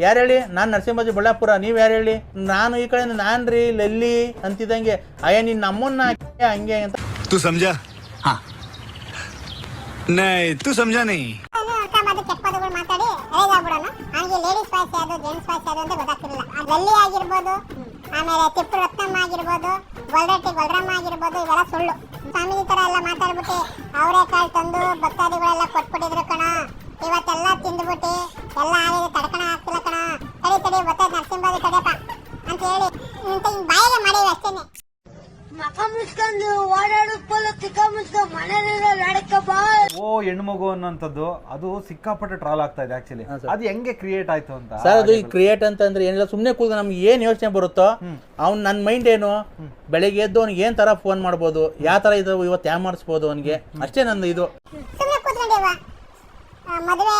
ಯಾರು ಹೇಳಿ ನಾನು ನರಸಿಂಹಾಜಿ ಬಳ್ಳಾಪುರ ನೀವು ಯಾರು ಹೇಳಿ ನಾನು ಈ ಕಡೆ ನಾನು ರೀ ಲಲ್ಲಿ ಅಂತಿದ್ದಂಗೆ ಅಯ್ಯ ನಿನ್ನ ನಮ್ಮನ್ನ ಹಾಕಿ ಹಂಗೆ ಅಂತ तू समझा हाँ नहीं तू समझा नहीं ಅದು ಕೆಟ್ಟ ಪದಗಳು ಮಾತಾಡಿ ರೇಜ್ ಆಗ್ಬಿಡೋನು ಅವನಿಗೆ ಲೇಡೀಸ್ ವಾಯ್ಸ್ ಯಾವುದು ಜೆಂಟ್ಸ್ ವಾಯ್ಸ್ ಯಾವುದು ಅಂತ ಗೊತ್ತಾಗ್ತಿರಲಿಲ್ಲ ಲಲ್ಲಿ ಆಗಿರ್ಬೋದು ಆಮೇಲೆ ತಿಪ್ಪು ರತ್ನಮ್ಮ ಆಗಿರ್ಬೋದು ಗೊಲ್ರಟ್ಟಿ ಗೊಲ್ರಮ್ಮ ಆಗಿರ್ಬೋದು ಇವೆಲ್ಲ ಸುಳ್ಳು ಸ್ವಾಮೀಜಿ ತರ ಎಲ್ಲ ಮಾತಾಡ್ಬಿಟ್ಟು ಅವರೇ ಕಾಳು ತಂದು ಭಕ್ತಾದಿಗಳೆಲ್ಲ ಕೊಟ್ಬಿಟ್ಟಿದ್ರು ಕಣ ಇವತ್ತೆಲ್ಲ ತಿಂದ್ಬಿಟ್ಟು ಎಲ್ಲ ಆಗಿದೆ ತಡ್ಕಣ ಬಾಯಿಗೆ ಮಾಡಿದ ಅಷ್ಟೇನೆ. ಮಕ ಮುಚ್ಕೊಂಡು ಬಲ್ಲ ತಿಕ್ಕ ಮುಚ್ಕೊಂಡು ಬಾ ಓ ಹೆಣ್ಮಗು ಅನ್ನೋಂಥದ್ದು ಅದು ಸಿಕ್ಕಾಪಟ್ಟೆ ಟ್ರಾಲ್ ಆಗ್ತಾ ಇದೆ ಆಕ್ಚುಲಿ ಅದು ಹೆಂಗೆ ಕ್ರಿಯೇಟ್ ಆಯ್ತು ಅಂತ ಸರ್ ಅದು ಈ ಕ್ರಿಯೇಟ್ ಅಂತಂದ್ರೆ ಏನಿಲ್ಲ ಸುಮ್ಮನೆ ಕೂದ ನಮ್ಗೆ ಏನು ಯೋಚನೆ ಬರುತ್ತೋ ಅವ್ನು ನನ್ನ ಮೈಂಡ್ ಏನು? ಬೆಳಿಗ್ಗೆ ಎದ್ದು ಅವ್ನಿಗೆ ಏನು ಥರ ಫೋನ್ ಮಾಡ್ಬೋದು ಯಾವ ಥರ ಇದು ಇವತ್ತು ಯಾವ ಮಾಡಿಸ್ಬೋದು ಅವನಿಗೆ? ಅಷ್ಟೇ ನಂದು ಇದು. ಸುಮ್ಮನೆ ಕೂತ್ಕೊಂಡಿವ ಮದುವೆ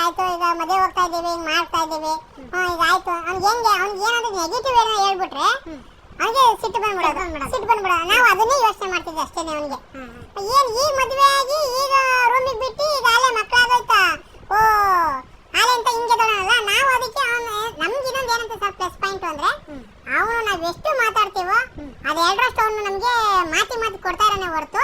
ಆಯ್ತು ಈಗ ಮದುವೆ ಹೋಗ್ತಾ ಇದ್ದೀವಿ ಹಿಂಗ್ ಮಾಡ್ತಾ ಇದ್ದೀವಿ. ಈಗ ಆಯ್ತು. ಅವ್ನಿಗೆ ಹೆಂಗೆ ಅವ್ನಿಗೆ ಏನಾದ್ರು ನೆಗೆಟಿವ್ ಏನೋ ಹೇಳ್ಬಿಟ್ರೆ ಅವ್ನಿಗೆ ಸಿಟ್ಟು ಬಂದ್ಬಿಡೋದು. ಸಿಟ್ಟು ಬಂದ್ಬಿಡೋದು. ನಾವು ಅದನ್ನೇ ಯೋಚನೆ ಮಾಡ್ತಿದ್ವಿ ಅಷ್ಟೇನೆ ಅವನಿಗೆ. ಏನು ಈ ಮದುವೆ ಆಗಿ ಈಗ ರೂಮಿಗೆ ಬಿಟ್ಟು ಈಗ ಆಲೆ ಮಕ್ಕಳಾಗೋಯ್ತಾ ಓ ಆಲೆ ಅಂತ ಹಿಂಗೆ ತೊಗೊಳಲ್ಲ ನಾವು ಅದಕ್ಕೆ ಅವನು ನಮ್ಗೆ ಇನ್ನೊಂದು ಏನಂತ ಸರ್ ಪ್ಲಸ್ ಪಾಯಿಂಟ್ ಅಂದ್ರೆ ಅವನು ನಾವು ಎಷ್ಟು ಮಾತಾಡ್ತೀವೋ ಅದು ಎರಡರಷ್ಟು ಅವನು ನಮಗೆ ಮಾತಿ ಮಾತಿ ಕೊಡ್ತಾ ಇರೋನೇ ಹೊರತು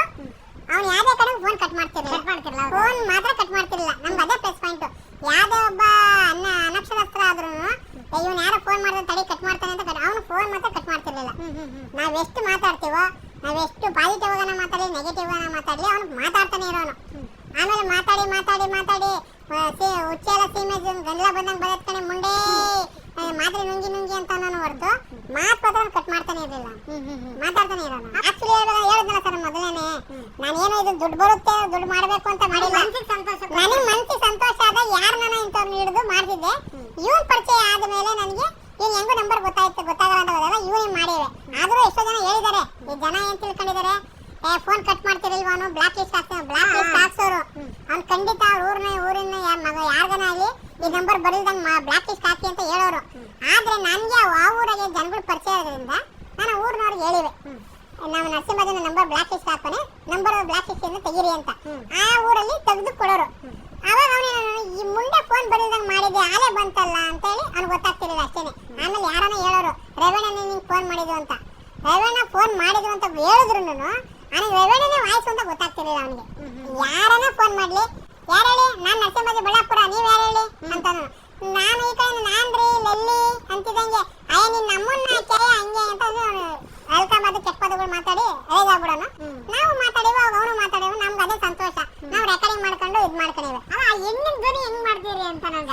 ಅವ್ನು ಯಾವ್ದೇ ಕಡೆ ಫೋನ್ ಕಟ್ ಮಾಡ್ತಿರ್ಲಿಲ್ಲ. ಕಟ್ ಮಾಡ್ತಿರ್ಲಿಲ್ಲ ಫೋನ್ ಮಾತ್ರ ಕಟ್ ಮಾಡ್ತಿರ್ಲಿಲ್ಲ. ನಮ್ಗೆ ಅದೇ ಪ್ಲಸ್ ಪಾಯಿಂಟ್ ಯಾವ್ದೇ ಒಬ್ಬ ಅನ್ನ ಅನಕ್ಷರಸ್ತ್ರ ಆದ್ರೂ ಇವನು ಯಾರೋ ಫೋನ್ ಮಾಡಿದ್ರೆ ತಡಿ ಕಟ್ ಮಾಡ್ತಾನೆ ಅಂತ ಅವನು ಫೋನ್ ಮಾತ್ರ ಕಟ್ ಮಾಡ್ತಿರ್ಲಿಲ್ಲ. ಎಷ್ಟು ಮಾತಾಡ್ತೀವೋ ನಾವೆಷ್ಟು ಪಾಸಿಟಿವ್ ಆಗೋಣ ಮಾತಾಡಿ ನೆಗೆಟಿವ್ ಆಗೋಣ ಮಾತಾಡಲಿ ಅವ್ನು ಮಾತಾಡ್ತಾನೆ ಇರೋನು. ಆಮೇಲೆ ಮಾತಾಡಿ ಮಾತಾಡಿ ಮಾತಾಡಿ ಉಚ್ಚೆಲ್ಲ ಹುಚ್ಚೆಲ್ಲ ಸೀಮೆ ಗಂಡ್ಲ ಬಂದಂಗೆ ಬದತ್ಕಣೆ ಮುಂಡೆ ಆ, ಮಾತ್ರೆ ನುಂಗಿ ನುಂಗಿ ಅಂತ ನಾನು ಹೊರತು ಮಾತು ಮಾತ್ರ ಕಟ್ ಮಾಡ್ತಾನೆ ಇರಲಿಲ್ಲ. ಮಾತಾಡ್ತಾನೆ ಇರೋನು. ಆಕ್ಚುಲಿ ಹೇಳ್ಬೇಕು ಹೇಳಿದ್ನಲ್ಲ ಇದು ದುಡ್ಡು ಬರುತ್ತೆ ದುಡ್ಡು ಮಾಡಬೇಕು ಅಂತ ಮಾಡಿಲ್ಲ. ನನಗೆ ಮನಸ್ಸಿಗೆ ಸಂತೋಷ ಆದ ಯಾರು ನಾನು ಇಂಥವ್ರನ್ನ ಹಿಡಿದು ಮಾಡ್ತಿದ್ದೆ? ಇವನ್ ಪರಿಚಯ ಆದ ಮೇಲೆ ನನಗೆ ಇವ್ನು ಹೆಂಗು ನಂಬರ್ ಗೊತ್ತಾಯ್ತು ಗೊತ್ತಾಗಲ್ಲ ಅಂತ ಹೋದಾಗ ಇವನೇ ಮಾಡಿವೆ ಆದ್ರೂ ಎಷ್ಟೋ ಜನ ಹೇಳಿದ್ದಾರೆ ಈ ಜನ ಏನ್ ತಿಳ್ಕೊಂಡಿದ್ದಾರೆ? ಏ ಫೋನ್ ಕಟ್ ಮಾಡ್ತೀರಿ ಅವನು ಬ್ಲಾಕ್ ಲಿಸ್ಟ್ ಹಾಕ್ತಾನೆ ಬ್ಲಾಕ್ ಲಿಸ್ಟ್ ಹಾಕ್ಸೋರು ಅವ್ನು ಖಂಡಿತ ಅವ್ರ ಊರಿನ ಊರಿನ ಯಾ- ಮಗ ಯಾರ್ಗನ ಆಗಲಿ ಈ ನಂಬರ್ ಬರಲ್ದಂಗೆ ಬ್ಲಾಕ್ ಲಿಸ್ಟ್ ಹಾಕಿ ಅಂತ ಹೇಳೋರು. ಆದ್ರೆ ನನಗೆ ಆ ಊರಾಗೆ ಜನಗಳು ಪರಿಚಯ ಇರೋದ್ರಿಂದ ನಾನು ಊರಿನವ್ರಿಗೆ ಹೇಳಿವೆ. ನಾವು ನರಸಿಂಹಜನ ನಂಬರ್ ಬ್ಲಾಕ್ ಲಿಸ್ಟ್ ಹಾಕೋನೆ ನಂಬರ್ ಬ್ಲಾಕ್ ಲಿಸ್ಟ್ ಇಂದ ತೆಗೀರಿ ಅಂತ. ಆ ಊರಲ್ಲಿ ತೆಗೆದು ಕೊಡೋರು. ಅವಾಗ ಅವನೇನು ಈ ಮುಂದೆ ಫೋನ್ ಬರೀದಂಗೆ ಮಾಡಿದೆ ಆಲೆ ಬಂತಲ್ಲ? ಅಂತ ಹೇಳಿ ಅವ್ನು ಗೊತ್ತಾಗ್ತಿರಲಿಲ್ಲ ಅಷ್ಟೇನೆ. ಆಮೇಲೆ ಯಾರನ್ನ ಹೇಳೋರು ರೇವಣ್ಣ ನಿಂಗೆ ಫೋನ್ ಮಾಡಿದ್ರು ಅಂತ. ರೇವಣ್ಣ ಫೋನ್ ಮಾಡಿದ್ರು ಅಂತ ಹೇಳಿದ್ರು ಅವನಿಗೆ ರೇವಣ್ಣನೇ ವಾಯ್ಸು ಅಂತ ಗೊತ್ತಾಗ್ತಿರಲಿಲ್ಲ ಅವನಿಗೆ. ಯಾರನ್ನ ಫೋನ್ ಮಾಡಲಿ? ಯಾರು ಹೇಳಿ? ನಾನು ನರಸಿಂಹಜಿ ಬಳ್ಳಾಪುರ ನೀವು ಯಾರು ಹೇಳಿ? ಅಂತ ನಾನು ಈ ಕಡೆ ನಾನ್ರಿ ಲಲ್ಲಿ ಅಂತಿದ್ದಂಗೆ ಅಯ್ಯ ನಿನ್ನ ಅಂತ ವೆಲ್ಕಮ್ ಅದು ಮಾತಾಡಿ ಆಗ್ಬಿಡೋಣ ನಾವು ಮಾತಾಡಿವಾಗ ಅವನು ಮಾತಾಡಿವ ನಮ್ಗೆ ಅದೇ ಸಂತೋಷ. ನಾವು ರೆಕಾರ್ಡಿಂಗ್ ಮಾಡ್ಕೊಂಡು ಇದು ಮಾಡ್ಕೊಂಡಿವೆ. ಅಲ್ಲ ಹೆಣ್ಣಿನ ಧ್ವನಿ ಹೆಂಗ್ ಮಾಡ್ತೀರಿ ಅಂತ ನನಗೆ